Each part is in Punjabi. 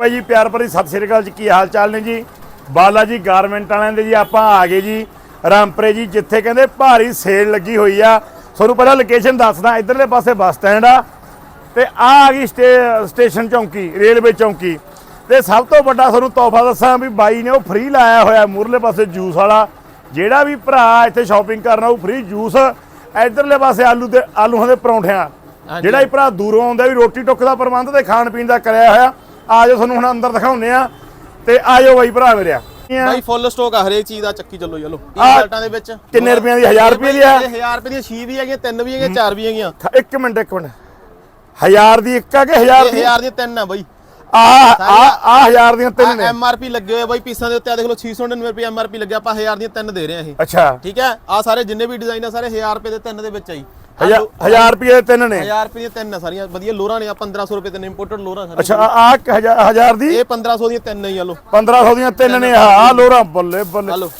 ਭਾਈ ਜੀ ਪਿਆਰ ਭਰੀ ਸਤਿ ਸ੍ਰੀ ਅਕਾਲ ਜੀ ਕੀ ਹਾਲ ਚਾਲ ਨੇ ਜੀ? ਬਾਲਾ ਜੀ ਗਾਰਮੈਂਟ ਵਾਲਿਆਂ ਦੇ ਜੀ ਆਪਾਂ ਆ ਗਏ ਜੀ। ਰਾਮਪਰੇ ਜੀ ਜਿੱਥੇ ਕਹਿੰਦੇ ਭਾਰੀ ਸੇਲ ਲੱਗੀ ਹੋਈ ਆ। ਤੁਹਾਨੂੰ ਪਹਿਲਾਂ ਲੋਕੇਸ਼ਨ ਦੱਸਦਾ ਇਧਰਲੇ ਪਾਸੇ ਬੱਸ ਸਟੈਂਡ ਆ। ਤੇ ਆ ਆ ਗਈ ਸਟੇ- ਸਟੇਸ਼ਨ ਚੌਂਕੀ ਰੇਲਵੇ ਚੌਂਕੀ। ਤੇ ਸਭ ਤੋਂ ਵੱਡਾ ਤੁਹਾਨੂੰ ਤੋਹਫਾ ਦੱਸਾਂ ਵੀ ਬਾਈ ਨੇ ਉਹ ਫ੍ਰੀ ਲਾਇਆ ਹੋਇਆ ਮੂਰਲੇ ਪਾਸੇ ਜੂਸ ਵਾਲਾ। ਜਿਹੜਾ ਵੀ ਭਰਾ ਇੱਥੇ ਸ਼ਾਪਿੰਗ ਕਰਨਾ ਉਹ ਫ੍ਰੀ ਜੂਸ। ਇਧਰਲੇ ਪਾਸੇ ਆਲੂ ਦੇ ਆਲੂਆਂ ਦੇ ਪਰੌਂਠਿਆਂ। ਜਿਹੜਾ ਹੀ ਭਰਾ ਦੂਰੋਂ ਆਉਂਦਾ ਵੀ ਰੋਟੀ ਟੁੱਕ ਦਾ ਪ੍ਰਬੰਧ ਤੇ ਖਾਣ ਪੀਣ ਦਾ ਕਰਿਆ ਹੋਇਆ। ਆ ਜਾਓ ਤੁਹਾਨੂੰ ਹੁਣ ਅੰਦਰ ਦਿਖਾਉਂਦੇ ਆ ਤੇ ਆ ਜਾਓ ਬਾਈ ਭਰਾ ਮੇਰਿਆ ਬਾਈ ਫੁੱਲ ਸਟਾਕ ਆ ਹਰੇਕ ਚੀਜ਼ ਦਾ ਚੱਕੀ ਚੱਲੋ ਚਲੋ ਟੀ ਆਹ ਸ਼ਰਟਾਂ ਦੇ ਵਿੱਚ? ਕਿੰਨੇ ਰੁਪਈਆਂ ਦੀ? ਹਜ਼ਾਰ ਰੁਪਏ ਦੀ ਆ? 1000 ਰੁਪਏ ਦੀਆਂ 6 ਵੀ ਹੈਗੀਆਂ 3 ਵੀ ਹੈਗੀਆਂ 4 ਵੀ ਹੈਗੀਆਂ। ਇੱਕ ਮਿੰਟ ਇੱਕ ਮਿੰਟ। ਹਜ਼ਾਰ ਦੀ ਇੱਕ ਆ ਕਿ ਹਜ਼ਾਰ ਇਹ ਦੀ? 1000 ਦੀਆਂ ਤਿੰਨ ਆ ਬਾਈ। ਆ ਆ ਆ ਹਜ਼ਾਰ ਦੀਆਂ ਤਿੰਨ ਨੇ। ਐਮ ਆਰ ਪੀ ਲੱਗੇ ਹੋਏ ਬਾਈ ਪੀਸਾਂ ਦੇ ਉੱਤੇ। ਆ ਦੇਖ ਲਓ 699 ਰੁਪਏ ਐਮ ਆਰ ਪੀ ਲੱਗਿਆ ਆਪਾਂ 1000 ਦੀਆਂ ਤਿੰਨ ਦੇ ਰਹੇ ਆ ਇਹ। ਅੱਛਾ। ਠੀਕ ਹੈ? ਆ ਸਾਰੇ ਜਿੰਨੇ ਵੀ ਡਿਜ਼ਾਈਨ ਆ ਸਾਰੇ 1000 ਰੁਪਏ ਦੇ ਤਿੰਨ ਦੇ ਵਿੱਚ ਆਈ ਹਜ਼ਾਰ ਹਜ਼ਾਰ ਰੁਪਏ ਦੇ ਤਿੰਨ ਨੇ। 1000 ਰੁਪਏ ਦੀਆਂ ਤਿੰਨ ਆ ਸਾਰੀਆਂ ਵਧੀਆ ਲੋਰਾਂ ਨੇ ਆ 1500 ਰੁਪਏ ਤੇ ਇੰਪੋਰਟਡ ਲੋਰਾਂ ਸਾਰੀਆਂ। ਅੱਛਾ ਆ ਆ ਇੱਕ ਹਜ਼ਾਰ ਹਜ਼ਾਰ ਦੀ? ਇਹ 1500 ਦੀਆਂ ਤਿੰਨ ਹੀ ਆ ਲੋ 1500 ਦੀਆਂ ਤਿੰਨ ਨੇ ਆ ਆ ਲੋਰਾ ਬੱਲੇ ਆ ਬੱਲੇ। ਲੋ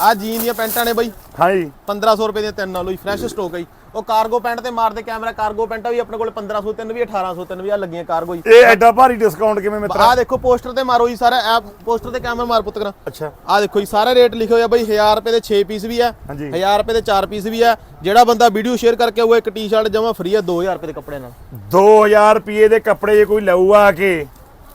ਆ ਜੀਨ ਦੀਆਂ ਪੈਂਟਾਂ ਨੇ ਬਾਈ। ਹਾਂਜੀ। 1500 ਰੁਪਏ ਦੀਆਂ ਤਿੰਨ ਨਾਲੋਂ ਹੀ ਫਰੈਸ਼ ਸਟਾਕ ਹੈ ਜੀ। ਉਹ ਕਾਰਗੋ ਪੈਂਟ ਤੇ ਮਾਰਦੇ ਕੈਮਰਾ ਕਾਰਗੋ ਪੈਂਟਾਂ ਵੀ ਆਪਣੇ ਕੋਲ 1500 ਤਿੰਨ ਵੀ 1800 ਤਿੰਨ ਵੀ ਆ ਲੱਗੀਆਂ ਕਾਰਗੋ ਜੀ। ਇਹ ਐਡਾ ਭਾਰੀ ਡਿਸਕਾਊਂਟ ਕਿਵੇਂ ਮਿੱਤਰਾ? ਆ ਦੇਖੋ ਪੋਸਟਰ ਤੇ ਮਾਰੋ ਜੀ ਸਾਰਾ ਐਪ ਪੋਸਟਰ ਤੇ ਕੈਮਰਾ ਮਾਰ ਪੁੱਤ ਕਰਾਂ। ਅੱਛਾ। ਆ ਦੇਖੋ ਜੀ ਸਾਰੇ ਰੇਟ ਲਿਖੇ ਹੋਏ ਆ ਬਾਈ 1000 ਰੁਪਏ ਦੇ 6 ਪੀਸ ਵੀ ਆ ਹਾਂਜੀ। 1000 ਰੁਪਏ ਦੇ 4 ਪੀਸ ਵੀ ਆ। ਜਿਹੜਾ ਬੰਦਾ ਵੀਡੀਓ ਸ਼ੇਅਰ ਕਰਕੇ ਆਊਗਾ ਇੱਕ ਟੀ-ਸ਼ਰਟ ਜਮਾ ਫ੍ਰੀ ਆ 2000 ਰੁਪਏ ਦੇ ਕੱਪੜੇ ਨਾਲ। 2000 ਰੁਪਏ ਦੇ ਕੱਪੜੇ ਜੇ ਕੋਈ ਲਊਗਾ ਆ ਕੇ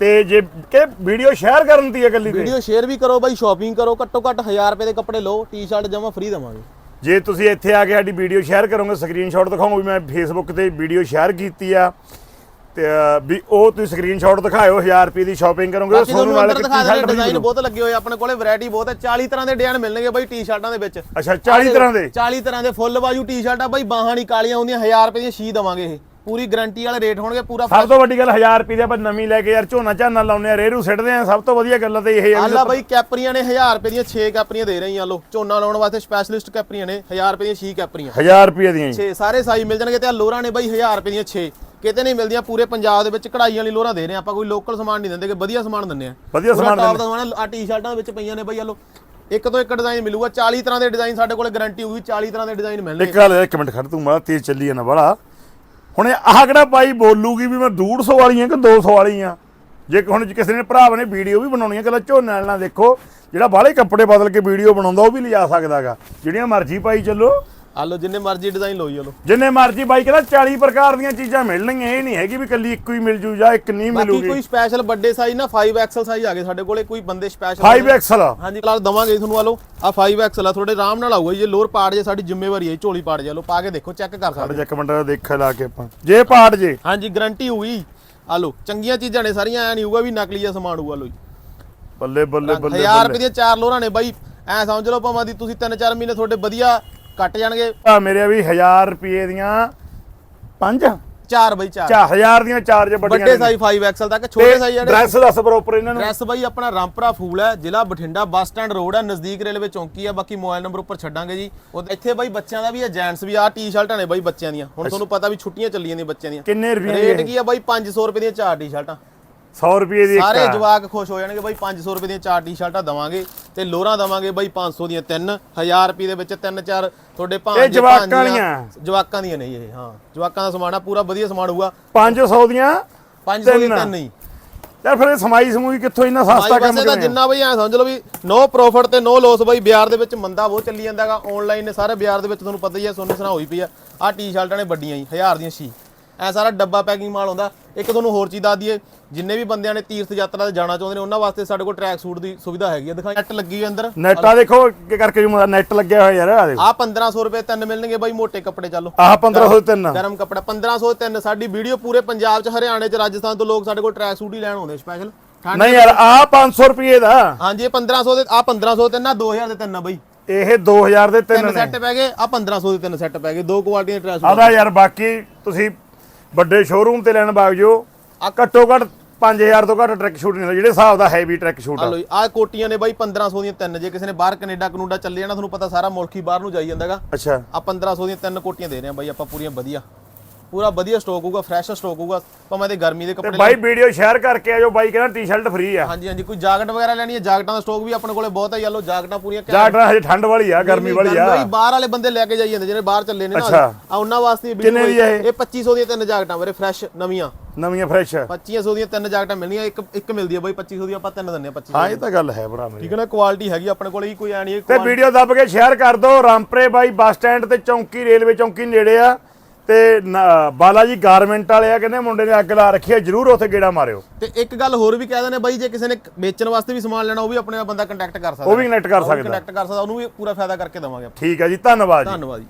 ਤੇ ਜੇ ਕਿ ਵੀਡੀਓ ਸ਼ੇਅਰ ਕਰਨ ਦੀ ਹੈ ਇਕੱਲੀ ਤੇ? ਵੀਡੀਓ ਸ਼ੇਅਰ ਵੀ ਕਰੋ ਬਾਈ ਸ਼ਾਪਿੰਗ ਕਰੋ ਘੱਟੋ ਘੱਟ 1000 ਰੁਪਏ ਦੇ ਕੱਪੜੇ ਲਓ ਟੀ-ਸ਼ਰਟ ਜਮਾ ਫ੍ਰੀ ਦਵਾਂਗੇ। ਜੇ ਤੁਸੀਂ ਇੱਥੇ ਆ ਕੇ ਸਾਡੀ ਵੀਡੀਓ ਸ਼ੇਅਰ ਕਰੋਗੇ ਸਕਰੀਨਸ਼ਾਟ ਦਿਖਾਓਗੇ ਵੀ ਮੈਂ ਫੇਸਬੁੱਕ ਤੇ ਵੀਡੀਓ ਸ਼ੇਅਰ ਕੀਤੀ ਆ। ਤੇ ਵੀ ਉਹ ਤੁਸੀਂ ਸਕਰੀਨਸ਼ਾਟ ਦਿਖਾਇਓ 1000 ਰੁਪਏ ਦੀ ਸ਼ਾਪਿੰਗ ਕਰੋਗੇ ਸੋਨੂੰ ਤੁਹਾਨੂੰ ਨਾਲ ਟੀ-ਸ਼ਰਟ ਡਿਜ਼ਾਈਨ ਬਹੁਤ ਲੱਗੇ ਹੋਏ ਆਪਣੇ ਕੋਲੇ ਵੈਰਾਈਟੀ ਬਹੁਤ ਹੈ। 40 ਤਰ੍ਹਾਂ ਦੇ ਡਿਜ਼ਾਈਨ ਮਿਲਣਗੇ ਬਾਈ ਟੀ-ਸ਼ਰਟਾਂ ਦੇ ਵਿੱਚ। ਅੱਛਾ 40 ਤਰ੍ਹਾਂ ਦੇ? 40 ਤਰ੍ਹਾਂ ਦੇ ਫੁੱਲ ਬਾਜੂ ਟੀ-ਸ਼ਰਟਾਂ ਬਾਈ ਬਾਹਾਂ ਨਹੀਂ ਕਾਲੀਆਂ ਹੁੰਦੀਆਂ 1000 ਰੁਪਏ ਦੀਆਂ ਛੀ ਦਵਾਂਗੇ ਇਹ। ਪੂਰੀ ਗਾਰੰਟੀ ਵਾਲੇ ਰੇਟ ਹੋਣਗੇ ਪੂਰਾ ਸਭ ਤੋਂ ਵੱਡੀ ਗੱਲ 1000 ਰੁਪਏ ਦੀ ਆਪਾਂ ਨਵੀਂ ਲੈ ਕੇ ਯਾਰ ਝੋਨਾ ਝਾਨਾ ਲਾਉਂਦੇ ਆ ਰੇਰੂ ਸਿੱਟਦੇ ਆ ਸਭ ਤੋਂ ਵਧੀਆ ਗੱਲ ਤਾਂ ਇਹ ਹੈ ਵੀ ਆਲਾ ਬਾਈ ਕੈਪਰੀਆਂ ਨੇ 1000 ਰੁਪਏ ਦੀਆਂ 6 ਕੈਪਰੀਆਂ ਦੇ ਰਹੀਆਂ ਲੋ ਝੋਨਾ ਲਾਉਣ ਵਾਸਤੇ ਸਪੈਸ਼ਲਿਸਟ ਕੈਪਰੀਆਂ ਨੇ 1000 ਰੁਪਏ ਦੀਆਂ 6 ਕੈਪਰੀਆਂ। 1000 ਰੁਪਏ ਦੀਆਂ ਜੀ 6 ਸਾਰੇ ਸਾਈਜ਼ ਮਿਲ ਜਾਣਗੇ ਤੇ ਆ ਲੋਰਾਂ ਨੇ ਬਾਈ 1000 ਰੁਪਏ ਦੀਆਂ 6 ਕਿਤੇ ਨਹੀਂ ਮਿਲਦੀਆਂ ਪੂਰੇ ਪੰਜਾਬ ਦੇ ਵਿੱਚ ਕਢਾਈ ਵਾਲੀ ਲੋਰਾਂ ਦੇ ਰਹੇ ਆ ਆਪਾਂ ਕੋਈ ਲੋਕਲ ਸਮਾਨ ਨਹੀਂ ਦਿੰਦੇ ਕਿ ਵਧੀਆ ਸਮਾਨ ਦਿੰਦੇ ਆ ਵਧੀਆ ਸਮਾਨ top ਦਾ ਸਮਾਨ ਆ ਟੀ-ਸ਼ਰਟਾਂ ਵਿੱਚ ਪਈਆਂ ਨੇ ਬਾਈ ਆ ਲੋ ਇੱਕ ਤੋਂ ਇੱਕ ਡਿਜ਼ਾਈਨ ਮਿਲੂਗਾ 40 ਤਰ੍ਹਾਂ ਦੇ ਡਿਜ਼ਾਈਨ ਸਾਡੇ ਕੋਲ ਗਾਰੰਟੀ ਹੋਊਗੀ 40 ਤਰ੍ਹਾਂ ਦੇ ਡਿਜ਼ਾਈਨ ਮਿਲਣਗੇ। ਇੱਕ ਗੱਲ ਇੱਕ ਮਿੰਟ ਖੜ ਤੂੰ ਮਾੜਾ ਤੇਜ਼ ਚੱਲੀ ਜਾਣਾ ਬੜਾ ਹੁਣ ਆਹ ਕਿਹੜਾ ਬਾਈ ਬੋਲੂਗੀ ਵੀ ਮੈਂ 150 ਵਾਲੀਆਂ ਕਿ 200 ਵਾਲੀਆਂ? ਜੇ ਹੁਣ ਕਿਸੇ ਨੇ ਭਰਾਵ ਨੇ ਵੀਡੀਓ ਵੀ ਬਣਾਉਣੀ ਹੈ ਕੱਲਾ ਝੋਨੇ ਨਾਲ ਦੇਖੋ, ਜਿਹੜਾ ਬਾਹਲੇ ਕੱਪੜੇ ਬਦਲ ਕੇ ਵੀਡੀਓ ਬਣਾਉਂਦਾ, ਉਹ ਵੀ ਲਿਜਾ ਸਕਦਾਗਾ। ਜਿਹੜੀਆਂ ਮਰਜ਼ੀ ਪਾਈ ਚੱਲੋ। ਆ ਲੋ ਜਿੰਨੇ ਮਰਜ਼ੀ ਡਿਜ਼ਾਈਨ ਲੋਈ ਆ ਲੋ ਜਿੰਨੇ ਮਰਜ਼ੀ ਬਾਈ ਕਹਿੰਦਾ 40 ਪ੍ਰਕਾਰ ਦੀਆਂ ਚੀਜ਼ਾਂ ਮਿਲਣਗੀਆਂ ਇਹ ਨਹੀਂ ਹੈਗੀ ਵੀ ਕੱਲੀ ਇੱਕੋ ਹੀ ਮਿਲ ਜੂ ਜਾਂ ਇੱਕ ਨਹੀਂ ਬਾਕੀ ਮਿਲੂਗੀ। ਕੋਈ ਸਪੈਸ਼ਲ ਵੱਡੇ ਸਾਈਜ਼ ਨਾ 5 ਐਕਸਲ ਸਾਈਜ਼ ਆ ਗਏ ਸਾਡੇ ਕੋਲੇ ਕੋਈ ਬੰਦੇ ਸਪੈਸ਼ਲ 5 ਐਕਸਲ ਹਾਂਜੀ ਫਿਲਹਾਲ ਦਵਾਂਗੇ ਤੁਹਾਨੂੰ ਆ ਲੋ ਆ 5 ਐਕਸਲ ਆ ਥੋੜੇ ਆਰਾਮ ਨਾਲ ਆਊਗਾ ਜੀ, ਲੋਅਰ ਪਾਰਟ ਜੇ ਸਾਡੀ ਜ਼ਿੰਮੇਵਾਰੀ ਹੈ ਝੋਲੀ ਪਾਰਟ ਜੇ ਲੋ ਪਾ ਕੇ ਦੇਖੋ ਚੈੱਕ ਕਰ ਸਕਦੇ ਸਾਡੇ ਇੱਕ ਮਿੰਟ ਦੇਖ ਲਾ ਕੇ ਆਪਾਂ। ਜੇ ਪਾਟ ਜੇ। ਹਾਂਜੀ ਗਾਰੰਟੀ ਹੋਊਗੀ ਆ ਲੋ ਚੰਗੀਆਂ ਚੀਜ਼ਾਂ ਨੇ ਸਾਰੀਆਂ ਐ ਨਹੀਂ ਹੋਊਗਾ ਵੀ ਨਕਲੀ ਜਿਹਾ ਸਮਾਨ ਹੋਊਗਾ ਲੋ ਜੀ। ਬੱਲੇ ਬੱਲੇ ਬੱਲੇ 1000 ਰੁਪਏ ਦੀਆਂ ਚਾਰ ਲੋਰਾਂ ਨੇ ਬਾਈ ਐ ਸਮਝ ਲਓ ਭਾਵੇਂ ਦੀ ਤੁਸੀਂ 3-4 ਮਹੀਨੇ ਤੁਹਾਡੇ ਵਧੀਆ ਕੱਟ ਜਾਣਗੇ। ਆ ਮੇਰੇ ਵੀ 1000 ਰੁਪਏ ਦੀਆਂ ਪੰਜ? ਚਾਰ ਬਾਈ ਚਾਰ। 4000 ਦੀਆਂ ਚਾਰ ਜੇ ਵੱਡੀਆਂ ਵੱਡੇ ਸਾਈਜ਼ 5 ਐਕਸਲ ਤੱਕ ਛੋਟੇ ਸਾਈਜ਼ ਜਿਹੜੇ ਡਰੈਸ ਦੱਸ ਪ੍ਰੋਪਰ ਇਹਨਾਂ ਨੂੰ। ਐਡਰੈਸ ਬਾਈ ਆਪਣਾ ਰਾਮਪੁਰਾ ਫੂਲ ਹੈ ਜ਼ਿਲ੍ਹਾ ਬਠਿੰਡਾ ਬੱਸ ਸਟੈਂਡ ਰੋਡ ਹੈ ਨਜ਼ਦੀਕ ਰੇਲਵੇ ਚੌਂਕੀ ਹੈ ਬਾਕੀ ਮੋਬਾਈਲ ਨੰਬਰ ਉੱਪਰ ਛੱਡਾਂਗੇ ਜੀ। ਉਹ ਇੱਥੇ ਬਾਈ ਬੱਚਿਆਂ ਦਾ ਵੀ ਹੈ ਜੈਂਟਸ ਵੀ ਆ ਟੀ-ਸ਼ਰਟਾਂ ਨੇ ਬਾਈ ਬੱਚਿਆਂ ਦੀਆਂ। ਹੁਣ ਤੁਹਾਨੂੰ ਪਤਾ ਵੀ ਛੁੱਟੀਆਂ ਚੱਲੀ ਜਾਂਦੀਆਂ ਬੱਚਿਆਂ ਦੀਆਂ। ਕਿੰਨੇ ਰੁਪਏ ਰੇਟ ਕੀ ਆ ਬਾਈ? 500 ਰੁਪਏ ਦੀਆਂ ਚਾਰ ਟੀ-ਸ਼ਰਟਾਂ 100 ਰੁਪਏ ਦੀ ਸਾਰੇ ਇੱਕ ਜਵਾਕ ਖੁਸ਼ ਹੋ ਜਾਣਗੇ ਬਾਈ 500 ਰੁਪਏ ਦੀਆਂ ਚਾਰ ਟੀ-ਸ਼ਰਟਾਂ ਦਵਾਂਗੇ ਤੇ ਲੋਰਾਂ ਦਵਾਂਗੇ ਬਾਈ 500 ਦੀਆਂ ਤਿੰਨ 1000 ਰੁਪਏ ਦੇ ਵਿੱਚ ਤਿੰਨ ਚਾਰ ਤੁਹਾਡੇ ਭਾਂਜੇ ਜਵਾਕਾਂ ਦੀਆਂ? ਜਵਾਕਾਂ ਦੀਆਂ ਨਹੀਂ ਇਹ ਹਾਂ ਜਵਾਕਾਂ ਦਾ ਸਮਾਨ ਆ ਪੂਰਾ ਵਧੀਆ ਸਮਾਨ ਹੋਊਗਾ 500 ਦੀਆਂ 500 ਦੀਆਂ ਤਿੰਨ। ਨਹੀਂ ਯਾਰ ਫਿਰ ਇਹ ਸਮਾਈ ਸਮੂਈ ਕਿੱਥੋਂ ਇੰਨਾ ਸਸਤਾ ਕੰਮ ਆ? ਜਿੰਨਾ ਬਈ ਐ ਸਮਝ ਲਓ ਵੀ ਨੋ ਪ੍ਰੋਫਿਟ ਤੇ ਨੋ ਲਾਸ ਬਈ ਬਿਆਰ ਦੇ ਵਿੱਚ ਮੰਦਾ ਬਹੁਤ ਚੱਲੀ ਜਾਂਦਾਗਾ ਆਨਲਾਈਨ ਨੇ ਸਾਰੇ ਬਿਆਰ ਦੇ ਵਿੱਚ ਤੁਹਾਨੂੰ ਪਤਾ ਹੀ ਆ ਸੋਨੇ ਸਨਾ ਹੋਈ ਪਈ ਆ ਆ ਟੀ-ਸ਼ਰਟਾਂ ਨੇ ਵੱਡੀਆਂ ਜੀ 1000 ਦੀਆਂ ਛੀ ਐ ਸਾਰਾ ਡੱਬਾ ਪੈਕਿੰਗ ਮਾਲ ਹੁੰਦਾ। ਇੱਕ ਤੁਹਾਨੂੰ ਹੋਰ ਚੀਜ਼ ਦੱਸ ਦਈਏ ਜਿੰਨੇ ਵੀ ਬੰਦਿਆਂ ਨੇ ਤੀਰਥ ਯਾਤਰਾ ਤੇ ਜਾਣਾ ਚਾਹੁੰਦੇ ਨੇ ਉਹਨਾਂ ਵਾਸਤੇ ਸਾਡੇ ਕੋਲ ਟਰੈਕ ਸੂਟ ਦੀ ਸੁਵਿਧਾ ਹੈਗੀ ਆ। ਦਿਖਾਈ ਨੈਟ ਲੱਗੀ ਹੋਈ ਅੰਦਰ। ਨੈਟਾਂ ਦੇਖੋ ਕਿ ਕਰਕੇ ਜੂ ਨੈਟ ਲੱਗਿਆ ਹੋਇਆ ਯਾਰ ਆ ਦੇਖੋ। ਆ 1500 ਰੁਪਏ ਤਿੰਨ ਮਿਲਣਗੇ ਬਾਈ ਮੋٹے ਕੱਪੜੇ ਚੱਲੋ ਆਹ 1500 ਦੇ ਤਿੰਨ। ਗਰਮ ਕੱਪੜਾ 1500 ਤਿੰਨ। ਸਾਡੀ ਵੀਡੀਓ ਪੂਰੇ ਪੰਜਾਬ 'ਚ ਹਰਿਆਣੇ 'ਚ ਰਾਜਸਥਾਨ ਤੋਂ ਲੋਕ ਸਾਡੇ ਕੋਲ ਟਰੈਕ ਸੂਟ ਹੀ ਲੈਣ ਆਉਂਦੇ ਸਪੈਸ਼ਲ ਨਹੀਂ ਯਾਰ ਆਹ 500 ਰੁਪਏ ਦਾ। ਹਾਂਜੀ ਇਹ 1500 ਦੇ ਆ 1500 ਤੇ ਨਾ 2000 ਦੇ ਤਿੰਨ ਆ ਬਾਈ। ਇਹ 2000 ਦੇ ਤਿੰਨ ਸੈੱਟ ਪੈ ਗਏ ਆ 1500 ਦੇ ਤਿੰਨ ਸੈੱਟ ਪੈ ਗਏ ਦੋ ਕੁਆਲਟੀਆਂ ਦੇ ਟਰੈਸ ਆਦਾ ਯਾਰ ਬਾਕੀ ਤੁਸੀਂ ਵੱਡੇ ਸ਼ੋਰੂਮ ਤੇ ਲੈਣ ਬਾਗ ਜੋ ਆ ਘੱਟੋ ਘੱਟ 5000 ਤੋਂ ਘੱਟ ਟਰੈਕ ਸ਼ੂਟ ਨਹੀਂ ਹੁੰਦਾ ਜਿਹੜੇ ਹਿਸਾਬ ਦਾ ਹੈਵੀ ਟਰੈਕ ਸ਼ੂਟ ਆ। ਆ ਲੋ ਆ ਕੋਟੀਆਂ ਨੇ ਬਾਈ 1500 ਦੀਆਂ ਤਿੰਨ ਜੇ ਕਿਸੇ ਨੇ ਬਾਹਰ ਕੈਨੇਡਾ ਕਨੂਡਾ ਚੱਲੇ ਜਾਣਾ ਤੁਹਾਨੂੰ ਪਤਾ ਸਾਰਾ ਮੁਲਕ ਹੀ ਬਾਹਰ ਨੂੰ ਜਾਈ ਜਾਂਦਾਗਾ। ਅੱਛਾ। ਆ 1500 ਦੀਆਂ ਤਿੰਨ ਕੋਟੀਆਂ ਦੇ ਰਹੇ ਆ ਬਾਈ ਆਪਾਂ ਪੂਰੀਆਂ ਵਧੀਆ। ਪੂਰਾ ਵਧੀਆ ਸਟਾਕ ਹੋਊਗਾ ਫਰੈਸ਼ ਸਟਾਕ ਹੋਊਗਾ ਭਾਵੇਂ ਤੇ ਗਰਮੀ ਦੇ ਕੱਪੜੇ ਬਾਈ ਵੀਡੀਓ ਸ਼ੇਅਰ ਕਰਕੇ ਆਜੋ ਬਾਈ ਕਹਿੰਦਾ ਟੀ-ਸ਼ਰਟ ਫ੍ਰੀ ਆ। ਹਾਂਜੀ ਹਾਂਜੀ ਕੋਈ ਜਾਕਟ ਵਗੈਰਾ ਲੈਣੀ ਹੈ? ਜਾਕਟਾਂ ਦਾ ਸਟਾਕ ਵੀ ਆਪਣੇ ਕੋਲੇ ਬਹੁਤ ਹੈ ਯਾਲੋ ਜਾਕਟਾਂ ਪੂਰੀਆਂ ਜਾਕਟਾਂ ਹਜੇ ਠੰਡ ਵਾਲੀ ਆ ਗਰਮੀ ਵਾਲੀ ਆ। ਬਾਈ ਬਾਹਰ ਵਾਲੇ ਬੰਦੇ ਲੈ ਕੇ ਜਾਈ ਜਾਂਦੇ ਜਿਹੜੇ ਬਾਹਰ ਚੱਲੇ ਨੇ ਨਾ। ਆ ਉਹਨਾਂ ਵਾਸਤੇ ਕਿੰਨੇ ਦੀ ਇਹ? ਇਹ 2500 ਦੀਆਂ ਤਿੰਨ ਜਾਕਟਾਂ ਵੀਰੇ ਫਰੈਸ਼ ਨਵੀਆਂ। ਨਵੀਆਂ ਫਰੈਸ਼ 2500 ਦੀਆਂ ਤਿੰਨ ਜਾਕਟਾਂ ਮਿਲਣੀਆਂ ਇੱਕ ਇੱਕ ਮਿਲਦੀ ਆ ਬਾਈ 2500 ਦੀ ਆਪਾਂ ਤਿੰਨ ਦਿੰਨੇ ਆ 2500 ਹਾਂ ਇਹ ਤਾਂ ਗੱਲ ਹੈ ਭਰਾ ਮੇਰੀ। ਠੀਕ ਹੈ ਨਾ ਕੁਆਲਿਟੀ ਹੈਗੀ ਆਪਣੇ ਕੋਲੇ ਹੀ ਕੋਈ ਐ ਨਹੀਂ ਤੇ ਵੀਡੀਓ ਦੱਬ ਕੇ ਸ਼ੇਅਰ ਕਰ ਦਿਓ ਰਾਮਪਰੇ ਬਾਈ ਬੱਸ ਸਟੈਂਡ ਤੇ ਚੌਂਕੀ ਰੇਲਵੇ ਚੌਂਕੀ ਨੇੜੇ ਆ। ਤੇ ਬਾਲਾ ਜੀ ਗਾਰਮੈਂਟ ਵਾਲੇ ਆ ਕਹਿੰਦੇ ਮੁੰਡੇ ਨੇ ਅੱਗ ਲਾ ਰੱਖੀ ਆ ਜਰੂਰ ਉੱਥੇ ਗੇੜਾ ਮਾਰਿਓ ਤੇ ਇੱਕ ਗੱਲ ਹੋਰ ਵੀ ਕਹਿ ਦਿੰਦੇ ਬਾਈ ਜੇ ਕਿਸੇ ਨੇ ਵੇਚਣ ਵਾਸਤੇ ਵੀ ਸਮਾਨ ਲੈਣਾ ਉਹ ਵੀ ਆਪਣੇ ਨਾਲ ਬੰਦਾ ਕੰਟੈਕਟ ਕਰ ਸਕਦਾ ਉਹ ਵੀ connect ਕਰ ਸਕਦਾ। ਕੰਟੈਕਟ ਕਰ ਸਕਦਾ ਉਹਨੂੰ ਵੀ ਪੂਰਾ ਫਾਇਦਾ ਕਰਕੇ ਦੇਵਾਂਗੇ। ਠੀਕ ਹੈ ਜੀ ਧੰਨਵਾਦ ਜੀ ਧੰਨਵਾਦ ਜੀ